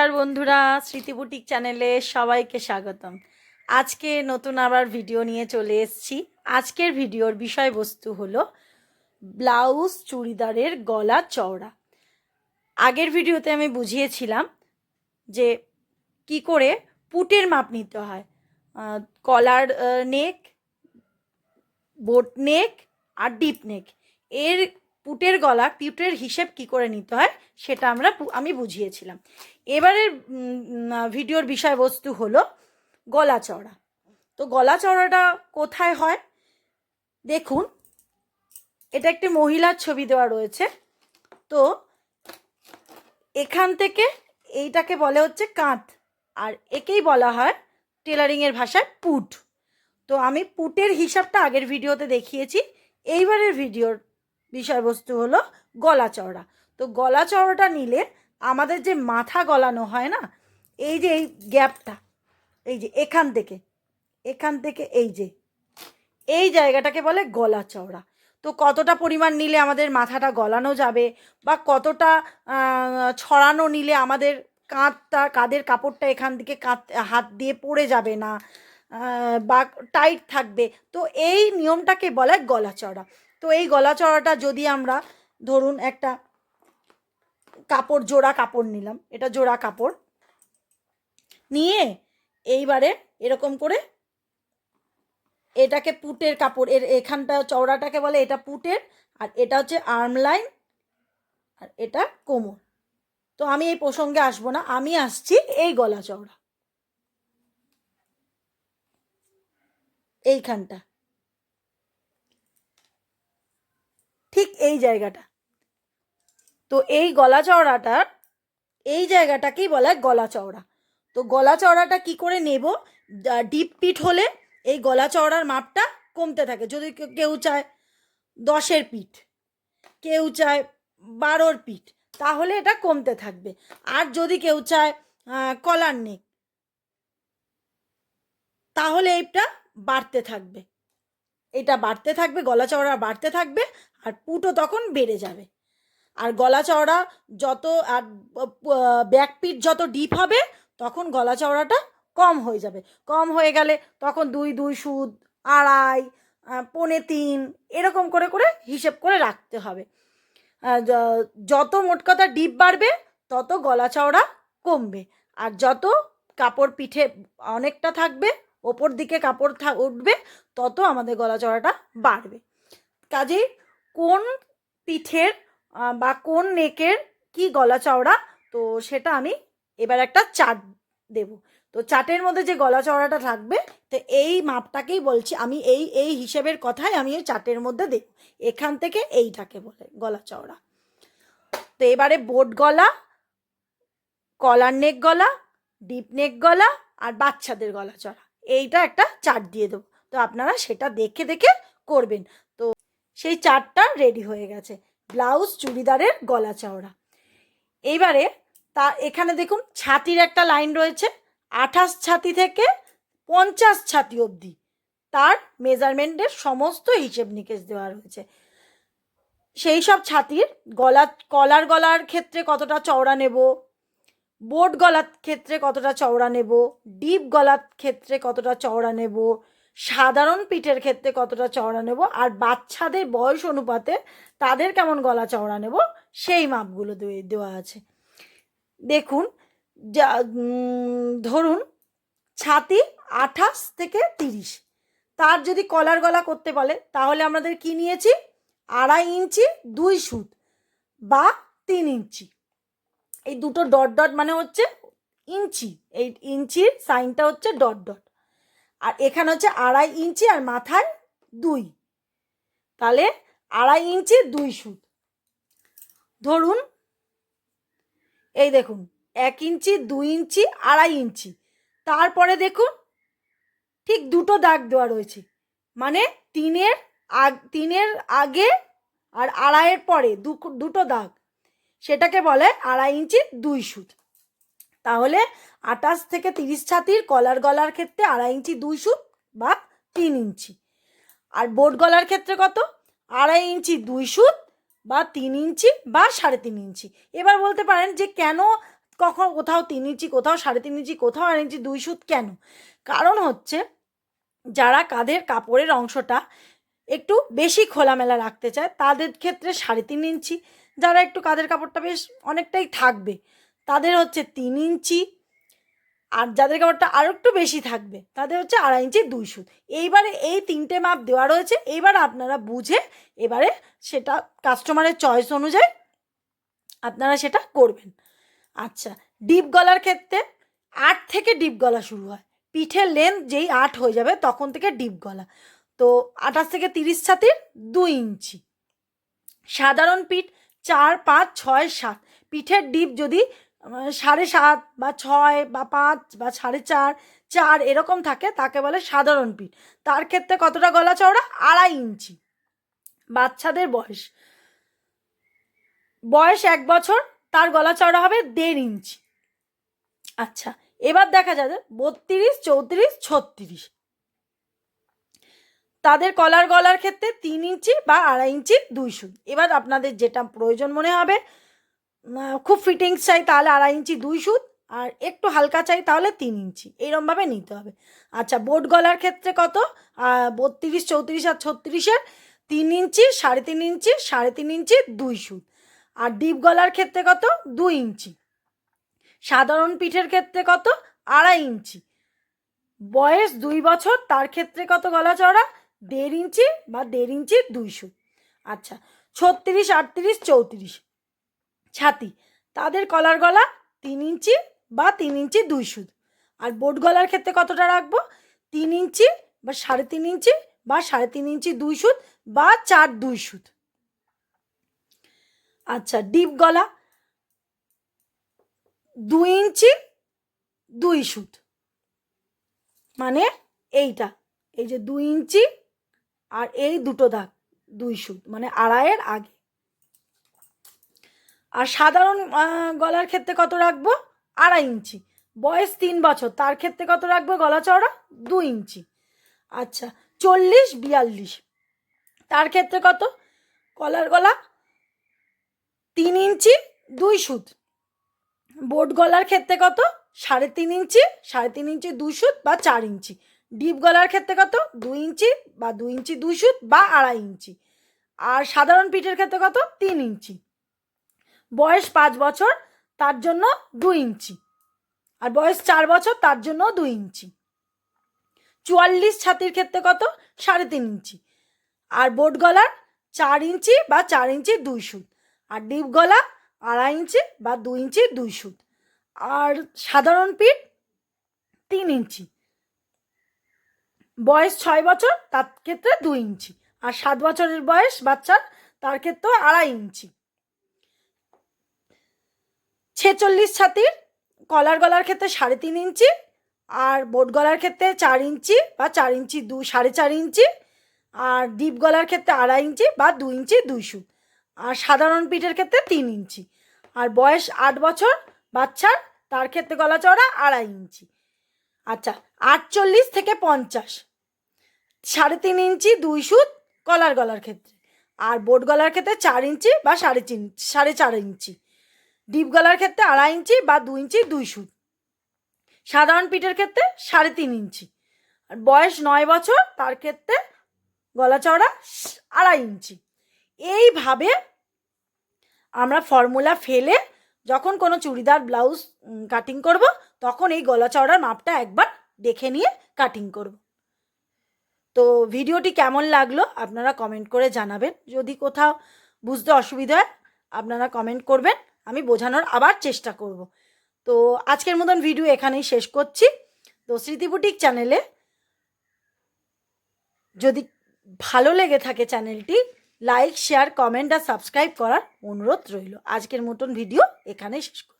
নমস্কার বন্ধুরা, স্মৃতি বুটিক চ্যানেলে সবাইকে স্বাগতম। আজকে নতুন আবার ভিডিও নিয়ে চলে এসেছি। আজকের ভিডিওর বিষয়বস্তু হলো ব্লাউজ চুড়িদারের গলা চওড়া। আগের ভিডিওতে আমি বুঝিয়েছিলাম যে কি করে পুটের মাপ নিতে হয়। কলার নেক, বোট নেক আর ডিপ নেক। এর পুটের গলা পিউটের হিসেব কি করে নিতে হয় সেটা আমরা আমি বুঝিয়েছিলাম। এবারের ভিডিওর বিষয়বস্তু হলো গলা চওড়া। তো গলা চড়াটা কোথায় হয়? দেখুন, এটা একটি মহিলার ছবি দেওয়া রয়েছে। তো এখান থেকে এইটাকে বলে হচ্ছে কাঁধ, আর একেই বলা হয় টেলারিংয়ের ভাষায় পুট। তো আমি পুটের হিসাবটা আগের ভিডিওতে দেখিয়েছি, এইবারের ভিডিওর বিষয়বস্তু হলো গলা চওড়া। তো গলা চওড়াটা নিলে আমাদের যে মাথা গলানো হয় না, এই যে এই গ্যাপটা, এই যে এখান থেকে এখান থেকে এই যে, এই জায়গাটাকে বলে গলা চওড়া। তো কতটা পরিমাণ নিলে আমাদের মাথাটা গলানো যাবে বা কতটা ছড়ানো নিলে আমাদের কাঁধটা, কাঁধের কাপড়টা এখান থেকে কাঁধ, হাত দিয়ে পড়ে যাবে না বা টাইট থাকবে, তো এই নিয়মটাকে বলে গলা চড়া তো এই গলা চড়াটা যদি আমরা ধরুন একটা কাপড়, জোড়া কাপড় নিলাম, এটা জোড়া কাপড়, নিয়ে এইবারে এরকম করে এটাকে পুটের কাপড়, এর এখানটা চওড়াটাকে বলে এটা পুটের, আর এটা হচ্ছে আর্ম লাইন আর এটা কোমর। তো আমি এই প্রসঙ্গে আসব না, আমি আসছি এই গলা চওড়া এইখানটা। ঠিক এই জায়গাটা। তো এই গলা চওড়াটা এই জায়গাটাকেই বলা হয় গলা চওড়া। তো গলা চওড়াটা কি করে নেব? ডিপ পিট হলে এই গলা চওড়ার মাপটা কমতে থাকে। যদি কেউ- কেউ চায় দশের পিঠ, কেউ চায় বারোর পিঠ, তাহলে এটা কমতে থাকবে। আর যদি কেউ চায় কলার নেক, তাহলে এটা বাড়তে থাকবে। এটা বাড়তে থাকবে, গলা চওড়া বাড়তে থাকবে আর পুটও তখন বেড়ে যাবে। আর গলা চওড়া যত আর ব্যাক পিট যত ডিপ হবে তখন গলা চওড়াটা কম হয়ে যাবে। কম হয়ে গেলে তখন দুই দুই সুদ, আড়াই পনে তিন এরকম করে করে হিসেব করে রাখতে হবে। যত মোট কথা ডিপ বাড়বে তত গলা চওড়া কমবে। আর যত কাপড় পিঠে অনেকটা থাকবে, ওপর দিকে কাপড় উঠবে তত আমাদের গলা চওড়াটা বাড়বে। কাজেই কোন পিঠের বা কোন নেকের কি গলা চওড়া, তো সেটা আমি এবার একটা চাট দেব। তো চাটের মধ্যে যে গলা চওড়াটা থাকবে, তো এই মাপটাকেই বলছি আমি, এই এই হিসেবের কথাই আমি ওই চার্টের মধ্যে দেব। এখান থেকে এইটাকে বলে, গলা চওড়া। তো এবারে বোট গলা, কলার নেক গলা, ডিপ নেক গলা, আর বাচ্চাদের গলা চড়া এইটা একটা চাট দিয়ে দেবো। তো আপনারা সেটা দেখে দেখে করবেন। তো সেই চারটা রেডি হয়ে গেছে ব্লাউজ চুড়িদারের গলা চওড়া। এইবারে তা এখানে দেখুন ছাতির একটা লাইন রয়েছে, আঠাশ ছাতি থেকে পঞ্চাশ ছাতি অবধি। তার মেজারমেন্টের সমস্ত হিসেব নিকেশ দেওয়া রয়েছে। সেই সব ছাতির গলা কলার গলার ক্ষেত্রে কতটা চওড়া নেব? বোট গলার ক্ষেত্রে কতটা চওড়া নেব? ডিপ গলার ক্ষেত্রে কতটা চওড়া নেব? সাধারণ পিঠের ক্ষেত্রে কতটা চওড়া নেব আর বাচ্চাদের বয়স অনুপাতে তাদের কেমন গলা চওড়া নেব, সেই মাপগুলো দেওয়া আছে। দেখুন, যা ধরুন ছাতি আঠাশ থেকে তিরিশ। তার যদি কলার গলা করতে বলে, তাহলে আমাদের কি নিয়েছি? আড়াই ইঞ্চি, দুই সুত বা তিন ইঞ্চি। এই দুটো ডট ডট মানে হচ্ছে ইঞ্চি। এই ইঞ্চির সাইনটা হচ্ছে ডট ডট। আর এখানে হচ্ছে আড়াই ইঞ্চি আর মাথায় দুই। তাহলে আড়াই ইঞ্চি দুই সুত। ধরুন, এই দেখুন, এক ইঞ্চি, দুই ইঞ্চি, আড়াই ইঞ্চি। তারপরে দেখুন, ঠিক দুটো দাগ দেওয়া রয়েছে। মানে তিনের আগ, তিনের আগে আর আড়াইয়ের পরে দুটো দাগ। সেটাকে বলে আড়াই ইঞ্চি দুই সুত। তাহলে আটাশ থেকে তিরিশ ছাতির কলার গলার ক্ষেত্রে আড়াই ইঞ্চি দুই সুত বা তিন ইঞ্চি। আর বোট গলার ক্ষেত্রে কত? আড়াই ইঞ্চি দুই সুত বা তিন ইঞ্চি বা সাড়ে তিন ইঞ্চি। এবার বলতে পারেন যে কেন কখন কোথাও তিন ইঞ্চি, কোথাও সাড়ে তিন ইঞ্চি, কোথাও আড়াই ইঞ্চি দুই সুত কেন? কারণ হচ্ছে যারা কাঁধের কাপড়ের অংশটা একটু বেশি খোলামেলা রাখতে চায় তাদের ক্ষেত্রে সাড়ে তিন ইঞ্চি, যারা একটু কাঁধের কাপড়টা বেশ অনেকটাই থাকবে তাদের হচ্ছে তিন ইঞ্চি। আর যাদের কাপড়টা আরও একটু বেশি থাকবে, তাদের হচ্ছে আড়াই ইঞ্চি দুই সুত। এইবারে এই তিনটে মাপ দেওয়া রয়েছে। এবার আপনারা বুঝে এবারে সেটা কাস্টমারের চয়েস অনুযায়ী আপনারা সেটা করবেন। আচ্ছা ডিপ গলার ক্ষেত্রে আট থেকে ডিপ গলা শুরু হয়। পিঠের লেন্থ যেই আট হয়ে যাবে তখন থেকে ডিপ গলা। তো আঠাশ থেকে তিরিশ ছাতির দুই ইঞ্চি। সাধারণ পিঠ চার, পাঁচ, ছয়, সাত। পিঠের ডিপ যদি সাড়ে সাত বা ছয় বা পাঁচ বা সাড়ে চার চার এরকম থাকে, তাকে বলে সাধারণ পিঠ। তার ক্ষেত্রে কতটা গলা চওড়া? আড়াই ইঞ্চি। বাচ্চাদের বয়স। বয়স এক বছর, তার গলা চওড়া হবে দেড় ইঞ্চি। আচ্ছা এবার দেখা যাবে, বত্রিশ, চৌত্রিশ, ছত্রিশ। তাদের কলার গলার ক্ষেত্রে তিন ইঞ্চি বা আড়াই ইঞ্চি দুই সুদ এবার আপনাদের যেটা প্রয়োজন মনে হবে খুব ফিটিংস চাই তাহলে আড়াই ইঞ্চি দুই সুত আর একটু হালকা চাই তাহলে তিন ইঞ্চি। এইরমভাবে নিতে হবে। আচ্ছা বোট গলার ক্ষেত্রে কত? বত্রিশ, চৌত্রিশ আর ছত্রিশের তিন ইঞ্চি, সাড়ে তিন ইঞ্চি, সাড়ে তিন ইঞ্চি, দুই সুত। আর ডিপ গলার ক্ষেত্রে কত? দুই ইঞ্চি। সাধারণ পিঠের ক্ষেত্রে কত? আড়াই ইঞ্চি। বয়স দুই বছর, তার ক্ষেত্রে কত গলা চড়া দেড় ইঞ্চি বা দেড় ইঞ্চি, দুই সুত। আচ্ছা ছত্রিশ, আটত্রিশ, চৌত্রিশ। ছাতি। তাদের কলার গলা তিন ইঞ্চি বা তিন ইঞ্চি দুই সুদ আর বোট গলার ক্ষেত্রে কতটা রাখব? তিন ইঞ্চি বা সাড়ে তিন ইঞ্চি বা সাড়ে তিন ইঞ্চি দুই সুদ বা চার দুই সুদ আচ্ছা ডিপ গলা দুই ইঞ্চি দুই সুত। মানে এইটা, এই যে দুই ইঞ্চি আর এই দুটো দাগ দুই সুত। মানে আড়াইয়ের আগে। আর সাধারণ গলার ক্ষেত্রে কত রাখব? আড়াই ইঞ্চি। বয়স তিন বছর, তার ক্ষেত্রে কত রাখব গলা চওড়া দু ইঞ্চি। আচ্ছা চল্লিশ, বিয়াল্লিশ। তার ক্ষেত্রে কত? কলার গলা তিন ইঞ্চি, দুই সুত। বোট গলার ক্ষেত্রে কত? সাড়ে তিন ইঞ্চি, সাড়ে তিন ইঞ্চি দুই সুত বা চার ইঞ্চি। ডিপ গলার ক্ষেত্রে কত? দুই ইঞ্চি বা দুই ইঞ্চি দুই সুত বা আড়াই ইঞ্চি। আর সাধারণ পিঠের ক্ষেত্রে কত? তিন ইঞ্চি। বয়স পাঁচ বছর, তার জন্য দুই ইঞ্চি। আর বয়স চার বছর, তার জন্য দুই ইঞ্চি। চুয়াল্লিশ ছাতির ক্ষেত্রে কত? সাড়ে তিন ইঞ্চি। আর বোট গলার চার ইঞ্চি বা চার ইঞ্চি দুই সুত। আর ডিপ গলা আড়াই ইঞ্চি বা দুই ইঞ্চি দুই সুত। আর সাধারণ পিঠ তিন ইঞ্চি। বয়স ছয় বছর, তার ক্ষেত্রে দুই ইঞ্চি। আর সাত বছরের বয়স বাচ্চার, তার ক্ষেত্রে আড়াই ইঞ্চি। ছেচল্লিশ ছাতির কলার গলার ক্ষেত্রে সাড়ে তিন ইঞ্চি আর বোট গলার ক্ষেত্রে চার ইঞ্চি বা চার ইঞ্চি দু, সাড়ে চার ইঞ্চি আর ডিপ গলার ক্ষেত্রে আড়াই ইঞ্চি বা দু ইঞ্চি দুই সুত আর সাধারণ পিঠের ক্ষেত্রে তিন ইঞ্চি আর বয়স আট বছর বাচ্চার তার ক্ষেত্রে গলা চড়া আড়াই ইঞ্চি। আচ্ছা আটচল্লিশ থেকে পঞ্চাশ সাড়ে তিন ইঞ্চি দুই সুত কলার গলার ক্ষেত্রে আর বোট গলার ক্ষেত্রে চার ইঞ্চি বা সাড়ে তিন, সাড়ে চার ইঞ্চি। ডিপ গলার ক্ষেত্রে আড়াই ইঞ্চি বা দু ইঞ্চি, দুই সুত। সাধারণ পিঠের ক্ষেত্রে সাড়ে তিন ইঞ্চি। আর বয়স নয় বছর, তার ক্ষেত্রে গলা চওড়া আড়াই ইঞ্চি। এইভাবে আমরা ফর্মুলা ফেলে যখন কোনো চুড়িদার ব্লাউজ কাটিং করব, তখন এই গলা চওড়ার মাপটা একবার দেখে নিয়ে কাটিং করব। তো ভিডিওটি কেমন লাগল আপনারা কমেন্ট করে জানাবেন। যদি কোথাও বুঝতে অসুবিধা হয়, আপনারা কমেন্ট করবেন। আমি বোঝানোর আবার চেষ্টা করব। তো আজকের মতন ভিডিও এখানেই শেষ করছি। তো স্মৃতিপুটিক চ্যানেলে যদি ভালো লেগে থাকে চ্যানেলটি লাইক শেয়ার কমেন্ট আর সাবস্ক্রাইব করার অনুরোধ রইল। আজকের মতন ভিডিও এখানেই শেষ করছি।